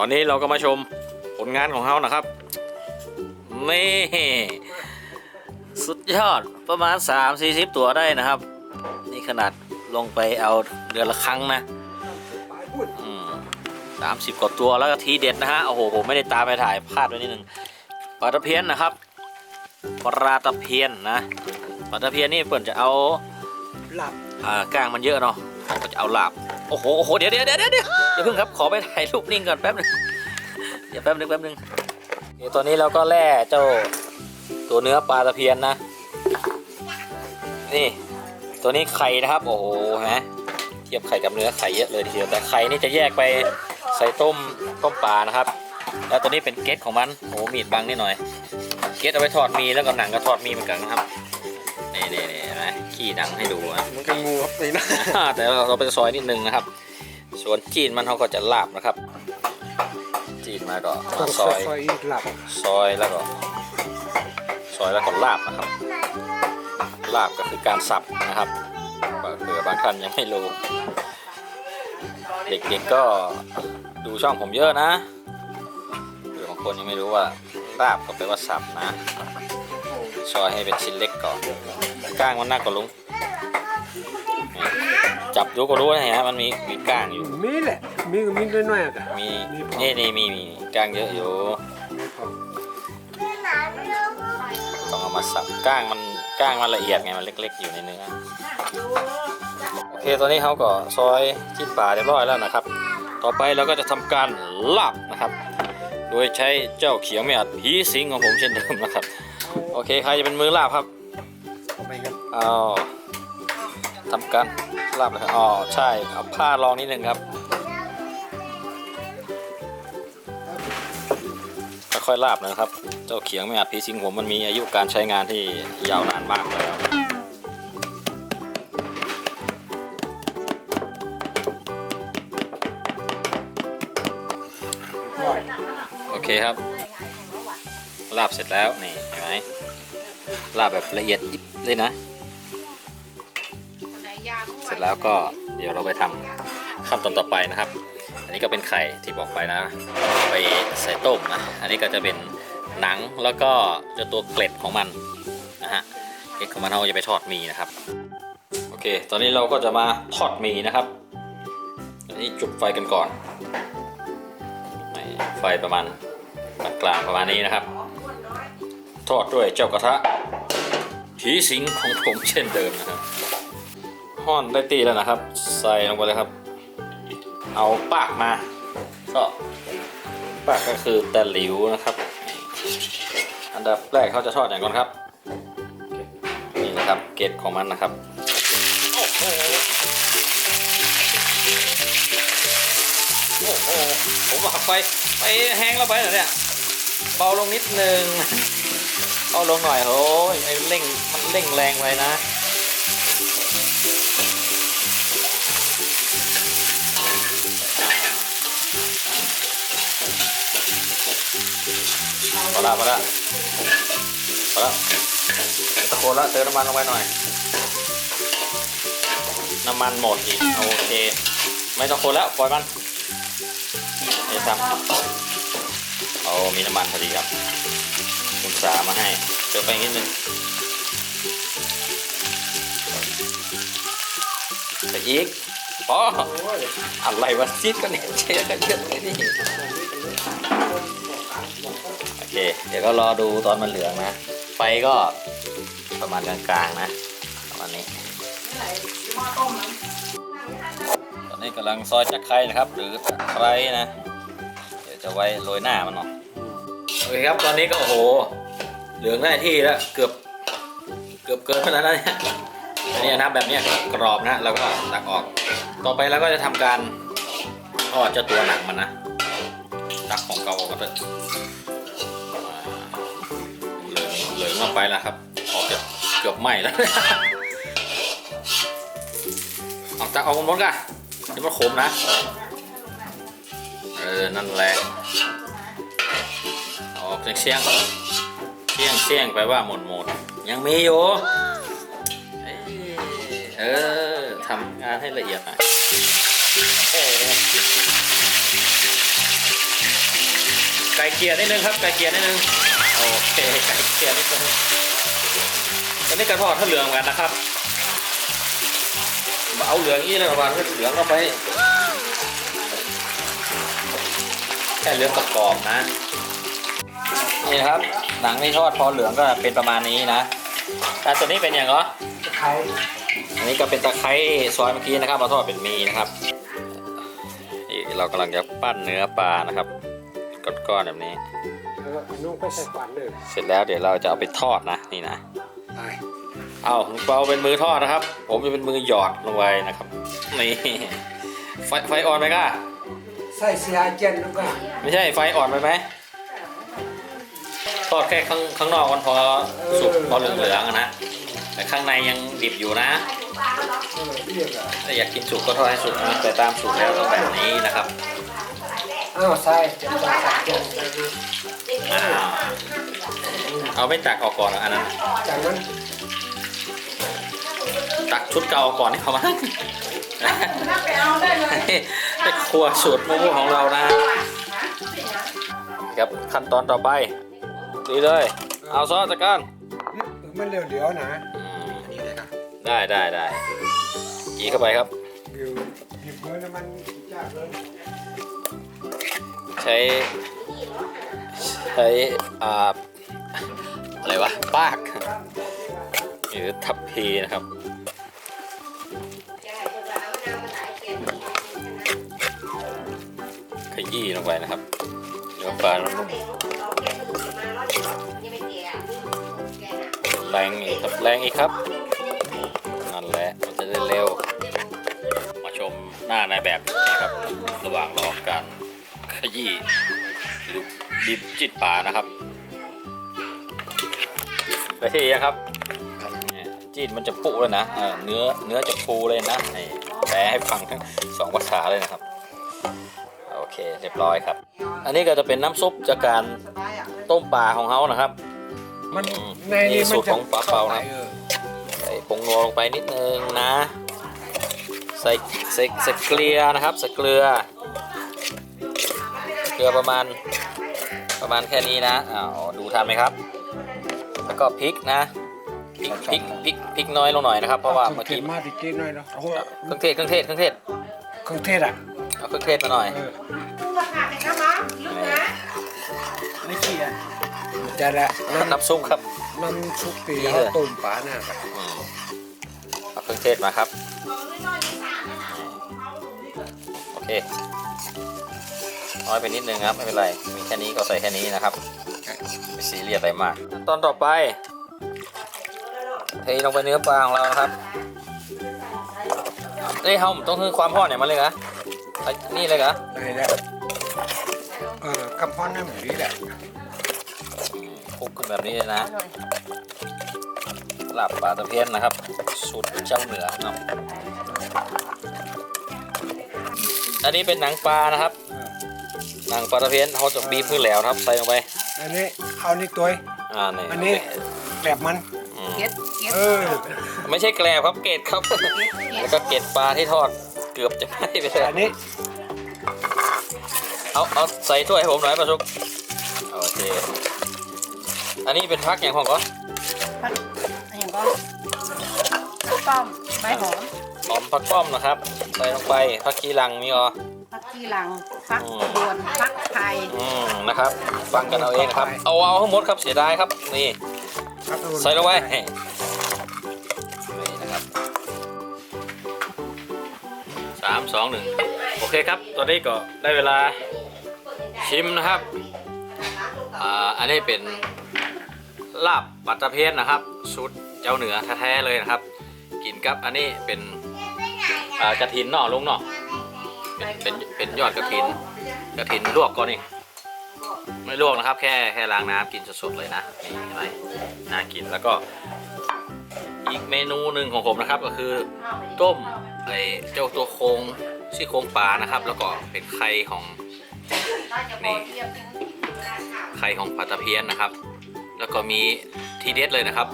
ตอนนี้เราก็มาชมผลงานของเขานะครับนี่สุดยอดประมาณ 3 4 0 ตัวได้นะครับ นี่ขนาดลงไปเอาเดือนละครั้งนะสามสิบกว่าตัวแล้วก็ทีเด็ดนะฮะโอ้โหผมไม่ได้ตามไปถ่ายพลาดไปนิดนึงปลาตะเพียนนะครับปลาตะเพียนนะปลาตะเพียนนี่เปิ่นจะเอาหลับอ่ากลางมันเยอะเนาะเขาก็จะเอาหลาบ โอ้โหโอ้โหเดี๋ยวเดี๋ยวเดี๋ยวเดี๋ยวเดี๋ยวอย่าเพิ่งครับขอไปถ่ายรูปนิ่งก่อนแป๊บหนึงเดี๋ยวแป๊บหนึงแป๊บหนึงเดี๋ยวตอนนี้เราก็แล่เจ้าตัวเนื้อปลาตะเพียนนะ นี่ ตัวนี้ไข่นะครับ โอ้โหฮะเทียบไข่กับเนื้อไข่เยอะเลยทีเดียวแต่ไข่นี่จะแยกไปใส่ต้มต้มปลานะครับ แล้วตัวนี้เป็นเกล็ดของมันโอ้โหมีดบังนิดหน่อย เกล็ดเอาไปทอดมีแล้วก็หนังก็ทอดมีเหมือนกันนะครับนี่นี่นี่ ขี้หนังให้ดูนะมันก็งูครับนี่นะอ่าแต่เราเราไปซอยนิดนึงนะครับ ส่วนจีนมันเขาก็จะลาบนะครับ จีนมาก็มาซอยค่อยๆหลับซอยแล้วก็ซอยแล้วก็ลาบนะครับ ลาบก็คือการสับนะครับเผื่อบางท่านยังไม่รู้ เด็กๆก็ดูช่องผมเยอะนะเผื่อบางคนยังไม่รู้ว่าลาบก็แปลว่าสับนะซอยให้เป็นชิ้นเล็กก่อน ก้างมันหนักกว่าลุงนี่จับดูก็รู้นะฮะมันมีมีก้างอยู่ มีแหละ มีก็มีน้อยๆอะกะมีมีพอนี่นี่มีมีก้างเยอะอยู่มีพอต้องเอามาสับก้างมันก้างมันละเอียดไงมันเล็ก ๆ อยู่ในเนื้อโอเคตอนนี้เขาก็ซอยชิ้นปลาเรียบร้อยแล้วนะครับ ต่อไปเราก็จะทำการลาบนะครับ โดยใช้เจ้าเขียวไม่อัดผีสิงของผมเช่นเดิมนะครับ โอเคใครจะเป็นมือลาบครับเอา ไปกันเอทำการลาบเลยครับอ๋อใช่เอาผ้ารองนิดนึงครับค่อยๆลาบนะครับ เจ้าเขียงไม่อาจผีสิงผมมันมีอายุการใช้งานที่ยาวนานมากแล้วโอเคครับ ลาบเสร็จแล้วนี่เห็นไหมลาบแบบละเอียดยิ เลยนะ เสร็จแล้วก็เดี๋ยวเราไปทำขั้นตอนต่อไปนะครับ อันนี้ก็เป็นไข่ที่บอกไปนะ ไปใส่ต้มนะ อันนี้ก็จะเป็นหนังแล้วก็จะตัวเกล็ดของมันนะฮะ เกล็ดของมันเราจะไปทอดมีนะครับ โอเค ตอนนี้เราก็จะมาทอดมีนะครับ อันนี้จุดไฟกันก่อน ไฟประมาณกลางประมาณนี้นะครับ ทอดด้วยเจ้ากระทะ ผีสิงของผมเช่นเดิมนะครับห่อนได้ตีแล้วนะครับ ใส่ลงไปเลยครับ เอาปากมา ก็ปากก็คือตะหลิวนะครับ อันดับแรกเขาจะทอดอย่างก่อนครับนี่นะครับเกล็ดของมันนะครับโอ้โหโอ้โหผมว่าไฟไปแห้งแล้วไปเหรอเนี่ยเบาลงนิดนึง เอาลงหน่อยโอ้ยไอ้เร่งมันเร่งแรงไปนะพอละพอละพอละตะโกนละเติมน้ำมันลงไปหน่อย น้ำมันหมดอีกโอเค ไม่ตะโกนแล้วปล่อยมันไม่ทำเอามีน้ำมันพอดีครับ คุณสามาให้เติมไปนิดนึงไปอีกพออะไรวะซีดกันเนี่ยเชฟกันเยอะเลยนี่โอเค เดี๋ยวก็รอดูตอนมันเหลืองนะ ไฟก็ประมาณกลางๆนะประมาณนี้ตอนนี้กำลังซอยจักไคร้นะครับ หรือตะไคร้นะ เดี๋ยวจะไว้โรยหน้ามันหน่อยโอเคครับ ตอนนี้ก็โอ้โห เหลืองได้ที่แล้วเกือบเกือบเกินแล้วนะเนี่ยอันนี้นะแบบนี้กรอบนะเราก็ตักออก ต่อไปเราก็จะทำการทอดเจ้าตัวหนังมันนะตักของเก่าออกก็เถอะเหลืองเหลืองมาไปแล้วครับออกจะเกือบไหม้แล้วเอาตักออกหมดกันเดี๋ยวมันขมนะเออนั่นแหละออกเสียง เสี่ยงเสี่ยงไปว่าหมดหมดยังมีอยู่เออทำงานให้ละเอียดหน่อยไก่เกลียร์นิดนึงครับไก่เกลียร์นิดนึงโอเคไก่เกลียร์นิดนึงตอนนี้กระทอดถ้าเหลืองกันนะครับเอาเหลืองนี่เลยประมาณเหลืองเข้าไปแค่เหลืองกรอบๆนะ นี่นะครับ หนังที่ทอดพอเหลืองก็เป็นประมาณนี้นะแต่ตัวนี้เป็นอย่างเหรอไข่อันนี้ก็เป็นตะไคร้ซอยเมื่อกี้นะครับมาทอดเป็นหมีนะครับนี่เรากำลังจะปั้นเนื้อปลานะครับก้อนๆแบบนี้แล้วก็นุ่งไปใส่ขวานเลยเสร็จแล้วเดี๋ยวเราจะเอาไปทอดนะนี่นะไปเอาลุงเปาเป็นมือทอดนะครับ ผมจะเป็นมือหยอดลงไปนะครับนี่ไฟไฟอ่อนไหมก้าใส่เสียเจนแล้วก็ไม่ใช่ไฟอ่อนไปไหมท อดแค่ข้างข้างนอกมันพอสุกพอเหลืองๆอะนะ แต่ข้างในยังดิบอยู่นะเออเรียกอะถ้าอยากกินสุกก็ทอดให้สุกนะแต่ตามสูตรแล้วต้องแบบนี้นะครับอ้าวใส่เจนใส่เจนอ้าวเอาไม่ตักออกก่อนเหรออันนั้นจากนั้นตักชุดเก่าออกก่อนให้เขามาเป็นครัวสูตรมั่วๆของเรานะครับขั้นตอนต่อไป ดีเลย เอาซอสจัดการมันเหลียวๆนะอืมอันนี้เลยครับได้ได้ได้กีเข้าไปครับบิวบิวมือแล้วมันยากเลยใช้ ใช้อ่าอะไรวะปาก หรือทัพพีนะครับขยี้ลงไปนะครับเนื้อปลานุ่ม แรงอีกครับแรงอีกครับ นั่นแหละมันจะได้เร็ว มาชมหน้านายแบบนะครับ ระหว่างรอการขยี้หรือดิบจิตปลานะครับไปที่ยังครับจีนมันจะปุเลยนะเนื้อเนื้อจะฟูเลยนะนี่แปลให้ฟังทั้งสองภาษาเลยนะครับโอเคเรียบร้อยครับ อันนี้ก็จะเป็นน้ำซุปจากการต้มปลาของเขานะครับ มันอืมในนี้นี่มัสูนตรจะของปลาเปานะออใส่ผงนัวลงไปนิดนึงนะ ใส่ใส่ใส่เกลือนะครับใส่เกลือ เกลือประมาณประมาณแค่นี้นะอ้าวดูทันไหมครับ แล้วก็พริกนะพริกพริกพริกพริกน้อยลงหน่อยนะครับเพราะว่าเมื่อกี้ครื่องทศมาติกินหน่อยเนาะโอ้โหเครื่องเทศเครื่องเทศเครื่องเทศเครื่องเทศอะเอาเครื่องเทศมาหน่อยเออนี่ไม่เกี่ย จะละน้ำน้ำซุปครับ น้ำซุปตีนี่เขาเลยต้มปลาหน้าครับอืมเอาเครื่องเทศมาครับ โอเคน้อยไปนิดนึงครับไม่เป็นไร มีแค่นี้ก็ใส่แค่นี้นะครับไม่ซีเรียสอะไรมากขั้นตอนต่อไป เทลงไปเนื้อปลาของเรานะครับเอ้ยเฮาต้องคือความห่อนเนี่ยมาเลยเหรอไอ้นี่เลยเหรอได้แล้วเออกำพอนน้ำแบบนี้แหละอืม คลุกขึ้นแบบนี้เลยนะลาบปลาตะเพียนนะครับสูตรเจ้าเหนือเนาะอันนี้เป็นหนังปลานะครับเออหนังปลาตะเพียนเขาจะบีบพื้นแล้วนะครับใส่ลงไป อันนี้เอานี่ตัวอ่านี่อันนี้แบบมันอืมเก็ดเก็ดเออไม่ใช่แกลบครับเกล็ดครับ แล้วก็เกล็ดปลาที่ทอดเกือบจะไหม้ไปเลยอันนี้ เอาเอาใส่ถ้วยให้ผมหน่อยปลาชุกโอเค อันนี้เป็นพักอย่างของก็ผักอันอย่างก็ป้อมใบหอมหอมผักป้อมนะครับใส่ลงไปผักชีลังมีอ๋อผักชีหลังผักอืมบวนผักไทยอืมนะครับ ฟังกันเอาเองนะครับ เอาเอาทั้งหมดครับเสียดายครับนี่ครับใส่ลงไปนี่นะครับสามสองหนึ่งโอเคครับ ตอนนี้ก็ได้เวลาชิมนะครับอ่าอันนี้เป็น ลาบปัตตเพียนนะครับสูตรเจ้าเหนือแท้ๆเลยนะครับ กินกับอันนี้เป็นอ่ากระถินเนาะลุงเนาะเป็นเป็นเป็นยอดกระถินกระถินลวกก่อนนี่ไม่ลวกนะครับ แค่แค่ล้างน้ำกินสดๆเลยนะนี่เห็นไหมน่ากินแล้วก็อีกเมนูหนึ่งของผมนะครับก็คือต้มไอเจ้าตัวโครงซี่โครงปลานะครับ แล้วก็เป็นไข่ของนี่ไข่ของปลาตะเพียนนะครับ แล้วก็มีทีเด็ดเลยนะครับ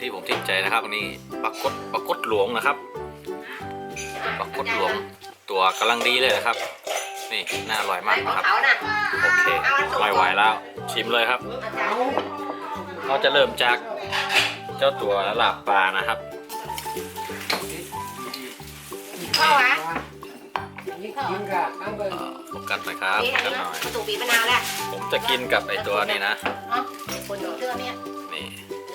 ที่ผมติดใจนะครับอันนี้ปลากดปลากดหลวงนะครับปลากดหลวงตัวกำลังดีเลยนะครับ นี่น่าอร่อยมากขอนะงครับเขาน่ะโอเคไม่ไหวแล้วชิมเลยครับเราจะเริ่มจากเจ้าตัวลาบปลานะครับเข้าวะนี่กินกับข้างบนเอ่อโฟกัสหน่อยครับนี่โฟอันกัสนี้หน่อยประตูปีมะนาวแหละผม จะกินกับไอตัวนี้นะเนาะคนเชื่อเนี่ยนี่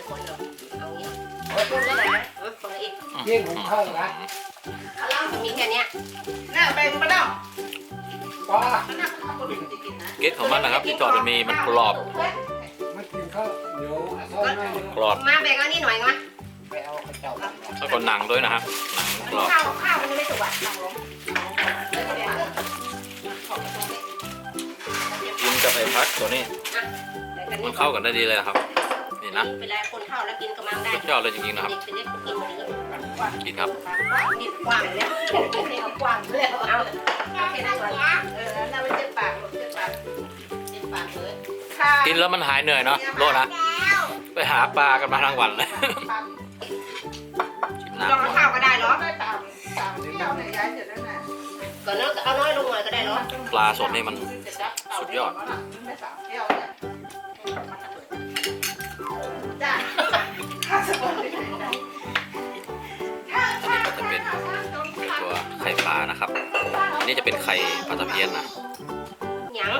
คนเนาะเอางี้เอาคนเลยนะคนละอีกเยี่ยงของเข้าละเขาเล่าจะมีแค่เนี้ยน่าแบ่งมาดองป้าน่าข้าวคนอื่นจะกินนะเกล็ดของมันนะครับที่จอดมันมีมันกรอบมากินข้าวเหนียวข้าวหน้าเนื้อกรอบมาแบ่งอันนี้หน่อยนะไปเอากระเจ้าแล้วก็หนังด้วยนะครับหนังกรอบข้าวข้าวมันไม่สุกอะกิน ตัวนี้มันเข้ากันได้ดีเลยครับ นี่นะเป็นไรคนเข้าแล้วกินกำลังได้สุดยอดเลยจริงๆนะครับเด็กเป็นเล็กกินหมดเลยกินครับกินกว้างแล้วกินกว้างแล้วเอาแค่นั้นก่อนเออน่าไปเจ็บปากเจ็บปากเจ็บปากเลยกินแล้วมันหายเหนื่อยเนาะโลนะไปหาปลากันมาทั้งวันเลย ก่อนเนาะเอาน้อยลงหน่อยก็ได้เหรอปลาสดนี่มันสุดยอดไม่สามเที่ยวเนี่ยจ้าข้าสมองได้ไหนอันนี้ก็จะเป็นตัวไข่ปลานะครับ อันนี้จะเป็นไข่ปลาตะเพียนนะ หยัง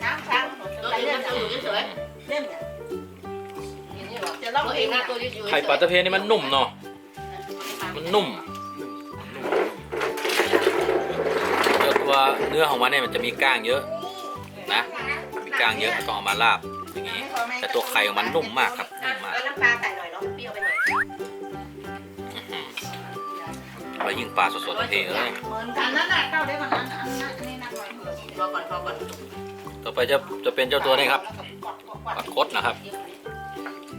ช้างช้างตัวเองนะตัวอยู่เฉยเล่นเนี่ยอย่างนี้หรอจะๆเล่าตัวเอเองงนะนะตัตัววอยู่ไข่ปลาตะเพียนนี่มันนุ่มเนาะ มันนุ่ม เนื้อของมันเนี่ยมันจะมีก้างเยอะนะมีก้างเยอะต้องเอามาลาบอย่างนี้ แต่ตัวไข่ของมันนุ่มมากครับนุ่มมากเอาน้ำปลาใส่หน่อยเนาะเปรี้ยวไปหน่อยอื้อหือแล้วยิ่งปลาสดๆตะเพียนเลยเหมือนกันนั่นแหละเก้าได้วันนั้นอันนี้นักหน่อยเหมือนรอก่อนรอก่อนต่อไปจะจะเป็นเจ้าตัวนี้ครับปลาคดนะครับ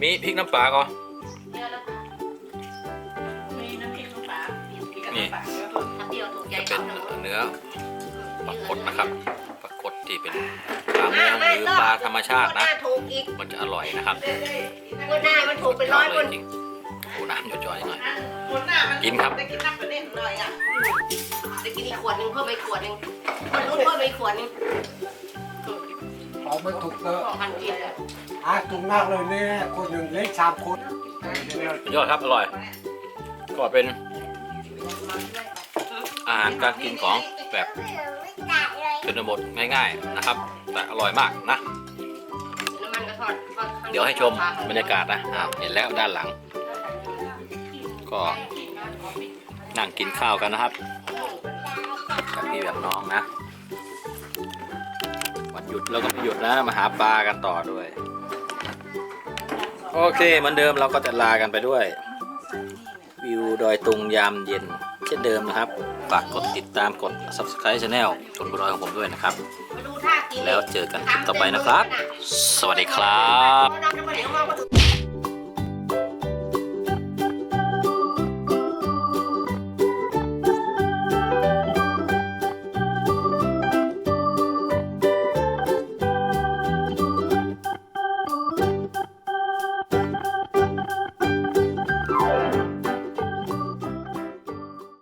มีพริกน้ำปลาก็มีน้ำพริกน้ำปลานี่ถ้าเปรี้ยวถูกใจจะเป็นเขาเนื้อ ปลาคดนะครับปลาคดที่เป็นปลาเมืองหรือปลาธรรมชาตินะถูกอีกมันจะอร่อยนะครับก็ได้มันถูกเป็นร้อยเลคนจริงๆโอ้น้ำหยดๆหน่อยคนหน้ามันกินครับได้กินน้ำกระเด็นหน่อยอะจะกินอีกขวดหนึงเพิ่มไปขวดหนึงคนนู้นเพิ่มไปขวดหนึงเอาไม่ถูกก็พันกินเลยอาตรงหน้าเลยเนี่ยคนหนึ่งเล็กสามคนสุดยอดครับอร่อย ก็เป็นอาหารการกินของแบบ ชนบทง่าย ๆนะครับ แต่อร่อยมากนะน้ำมันก็ทอดทอดข้างเดี๋ยวให้ชมบรรยากาศนะอ่าเห็นแล้วด้านหลัง ก็นั่งกินข้าวกันนะครับกับพี่แบบน้องนะวันหยุดเราก็ไม่หยุดนะมาหาปลากันต่อด้วย โอเคเหมือนเดิมเราก็จะลากันไปด้วย วิวดอยตุงยามเย็นเช่นเดิมนะครับ ฝากกดติดตามกด subscribe channel ชนบุรีของผมด้วยนะครับมาดูท่ากินแล้วเจอกันคลิปต่อไปนะครับ สวัสดีครับ